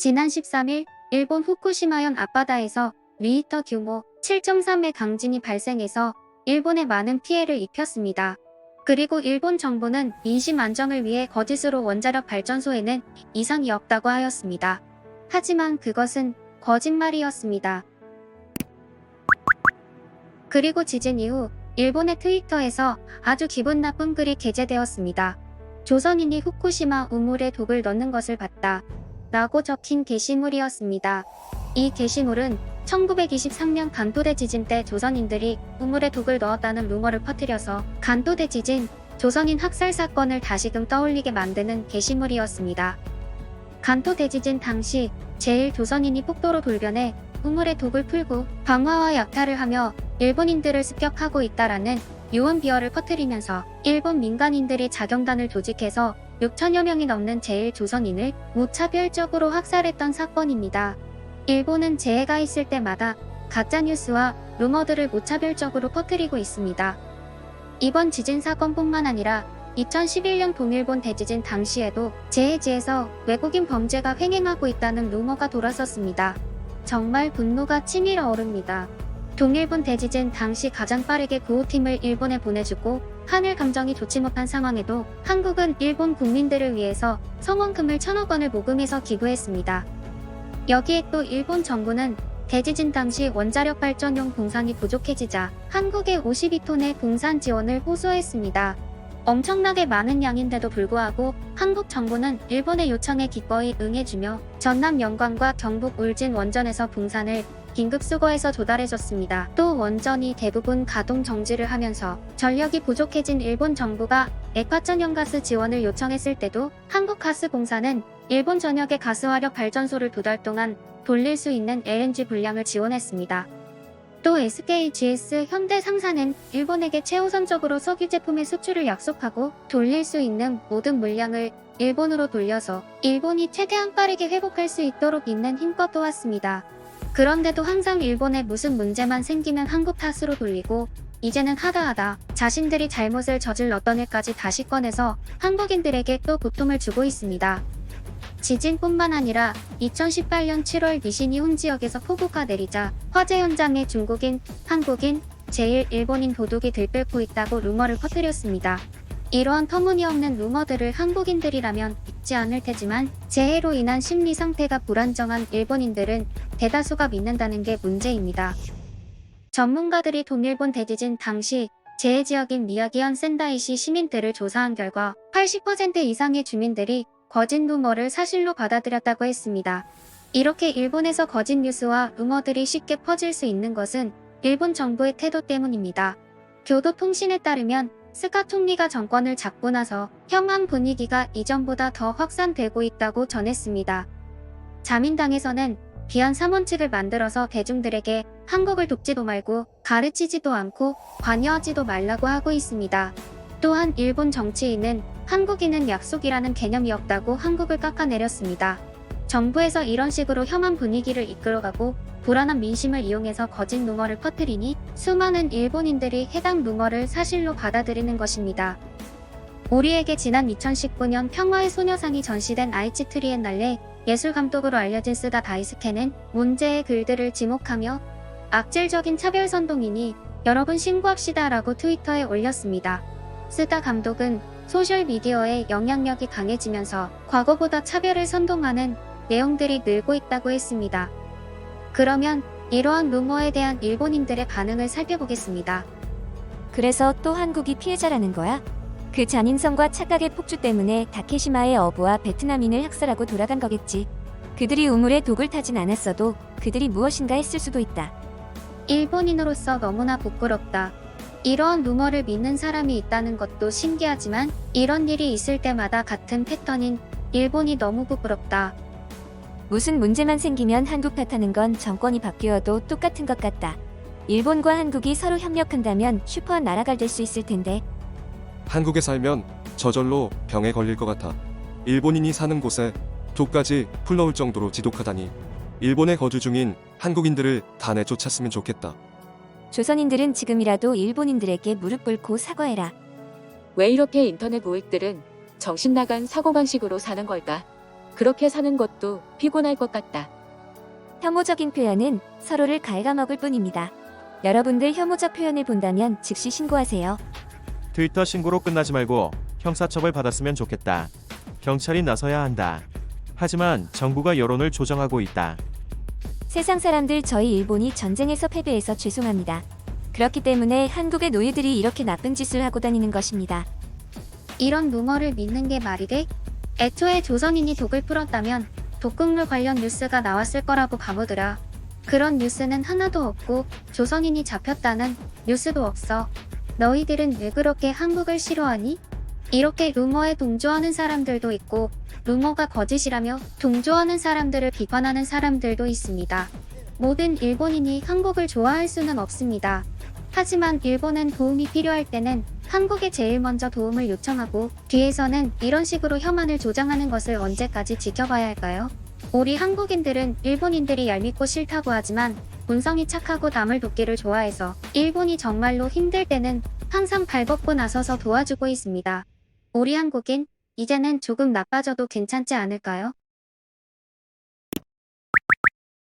지난 13일 일본 후쿠시마현 앞바다에서 리히터 규모 7.3의 강진이 발생해서 일본에 많은 피해를 입혔습니다. 그리고 일본 정부는 민심 안정을 위해 거짓으로 원자력 발전소에는 이상이 없다고 하였습니다. 하지만 그것은 거짓말이었습니다. 그리고 지진 이후 일본의 트위터에서 아주 기분 나쁜 글이 게재되었습니다. 조선인이 후쿠시마 우물에 독을 넣는 것을 봤다. 라고 적힌 게시물이었습니다. 이 게시물은 1923년 간도대 지진 때 조선인들이 우물에 독을 넣었다는 루머를 퍼뜨려서 간도대 지진, 조선인 학살 사건을 다시금 떠올리게 만드는 게시물이었습니다. 간토 대 지진 당시 제일 조선인이 폭도로 돌변해 우물에 독을 풀고 방화와 약탈을 하며 일본인들을 습격하고 있다라는 유언 비어를 퍼뜨리면서 일본 민간인들이 자경단을 조직해서 6천여 명이 넘는 제일 조선인을 무차별적으로 학살했던 사건입니다. 일본은 재해가 있을 때마다 가짜뉴스와 루머들을 무차별적으로 퍼뜨리고 있습니다. 이번 지진 사건뿐만 아니라 2011년 동일본 대지진 당시에도 재해지에서 외국인 범죄가 횡행하고 있다는 루머가 돌았었습니다. 정말 분노가 치밀어 오릅니다. 동일본 대지진 당시 가장 빠르게 구호팀을 일본에 보내주고 한일 감정이 좋지 못한 상황에도 한국은 일본 국민들을 위해서 성원금을 천억 원을 모금해서 기부했습니다. 여기에 또 일본 정부는 대지진 당시 원자력 발전용 공산이 부족해지자 한국에 52톤의 공산 지원을 호소했습니다. 엄청나게 많은 양인데도 불구하고 한국 정부는 일본의 요청에 기꺼이 응해주며 전남 영광과 경북 울진 원전에서 분산을 긴급 수거해서 조달해줬습니다. 또 원전이 대부분 가동 정지를 하면서 전력이 부족해진 일본 정부가 액화천연가스 지원을 요청했을 때도 한국가스공사는 일본 전역의 가스화력 발전소를 두 달 동안 돌릴 수 있는 LNG 분량을 지원했습니다. 또 SKGS 현대상사는 일본에게 최우선적으로 석유 제품의 수출을 약속하고 돌릴 수 있는 모든 물량을 일본으로 돌려서 일본이 최대한 빠르게 회복할 수 있도록 있는 힘껏 도왔습니다. 그런데도 항상 일본에 무슨 문제만 생기면 한국 탓으로 돌리고 이제는 하다하다 자신들이 잘못을 저질렀던 일까지 다시 꺼내서 한국인들에게 또 고통을 주고 있습니다. 지진뿐만 아니라 2018년 7월 니시니 혼 지역에서 폭우가 내리자 화재 현장에 중국인, 한국인, 제일 일본인 도둑이 들끓고 있다고 루머를 퍼뜨렸습니다. 이러한 터무니없는 루머들을 한국인들이라면 믿지 않을 테지만 재해로 인한 심리 상태가 불안정한 일본인들은 대다수가 믿는다는 게 문제입니다. 전문가들이 동일본 대지진 당시 재해 지역인 미야기현 센다이시 시민들을 조사한 결과 80% 이상의 주민들이 거짓 루머를 사실로 받아들였다고 했습니다. 이렇게 일본에서 거짓 뉴스와 루머들이 쉽게 퍼질 수 있는 것은 일본 정부의 태도 때문입니다. 교도통신에 따르면 스카 총리가 정권을 잡고 나서 혐한 분위기가 이전보다 더 확산되고 있다고 전했습니다. 자민당에서는 비한 3원칙을 만들어서 대중들에게 한국을 돕지도 말고 가르치지도 않고 관여하지도 말라고 하고 있습니다. 또한 일본 정치인은 한국인은 약속이라는 개념이 없다고 한국을 깎아내렸습니다. 정부에서 이런 식으로 혐한 분위기를 이끌어가고 불안한 민심을 이용해서 거짓 루머를 퍼뜨리니 수많은 일본인들이 해당 루머를 사실로 받아들이는 것입니다. 우리에게 지난 2019년 평화의 소녀상이 전시된 아이치 트리엔날레 예술 감독으로 알려진 쓰다 다이스케는 문제의 글들을 지목하며 악질적인 차별 선동이니 여러분 신고합시다라고 트위터에 올렸습니다. 쓰다 감독은 소셜미디어의 영향력이 강해지면서 과거보다 차별을 선동하는 내용들이 늘고 있다고 했습니다. 그러면 이러한 루머에 대한 일본인들의 반응을 살펴보겠습니다. 그래서 또 한국이 피해자라는 거야? 그 잔인성과 착각의 폭주 때문에 다케시마의 어부와 베트남인을 학살하고 돌아간 거겠지. 그들이 우물에 독을 타진 않았어도 그들이 무엇인가 했을 수도 있다. 일본인으로서 너무나 부끄럽다. 이러한 루머를 믿는 사람이 있다는 것도 신기하지만 이런 일이 있을 때마다 같은 패턴인 일본이 너무 부끄럽다. 무슨 문제만 생기면 한국 탓하는 건 정권이 바뀌어도 똑같은 것 같다. 일본과 한국이 서로 협력한다면 슈퍼한 나라가 될 수 있을 텐데 한국에 살면 저절로 병에 걸릴 것 같아. 일본인이 사는 곳에 독까지 풀러올 정도로 지독하다니. 일본에 거주 중인 한국인들을 다 내쫓았으면 좋겠다. 조선인들은 지금이라도 일본인들에게 무릎 꿇고 사과해라. 왜 이렇게 인터넷 우익들은 정신 나간 사고방식으로 사는 걸까? 그렇게 사는 것도 피곤할 것 같다. 혐오적인 표현은 서로를 갉아먹을 뿐입니다. 여러분들 혐오적 표현을 본다면 즉시 신고하세요. 트위터 신고로 끝나지 말고 형사처벌 받았으면 좋겠다. 경찰이 나서야 한다. 하지만 정부가 여론을 조정하고 있다. 세상 사람들 저희 일본이 전쟁에서 패배해서 죄송합니다. 그렇기 때문에 한국의 노예들이 이렇게 나쁜 짓을 하고 다니는 것입니다. 이런 루머를 믿는 게 말이 돼? 애초에 조선인이 독을 풀었다면 독극물 관련 뉴스가 나왔을 거라고 바보들아. 그런 뉴스는 하나도 없고 조선인이 잡혔다는 뉴스도 없어. 너희들은 왜 그렇게 한국을 싫어하니? 이렇게 루머에 동조하는 사람들도 있고 루머가 거짓이라며 동조하는 사람들을 비판하는 사람들도 있습니다. 모든 일본인이 한국을 좋아할 수는 없습니다. 하지만 일본은 도움이 필요할 때는 한국에 제일 먼저 도움을 요청하고 뒤에서는 이런 식으로 혐한을 조장하는 것을 언제까지 지켜봐야 할까요? 우리 한국인들은 일본인들이 얄밉고 싫다고 하지만 본성이 착하고 남을 돕기를 좋아해서 일본이 정말로 힘들 때는 항상 발벗고 나서서 도와주고 있습니다. 우리 한국인 이제는 조금 나빠져도 괜찮지 않을까요?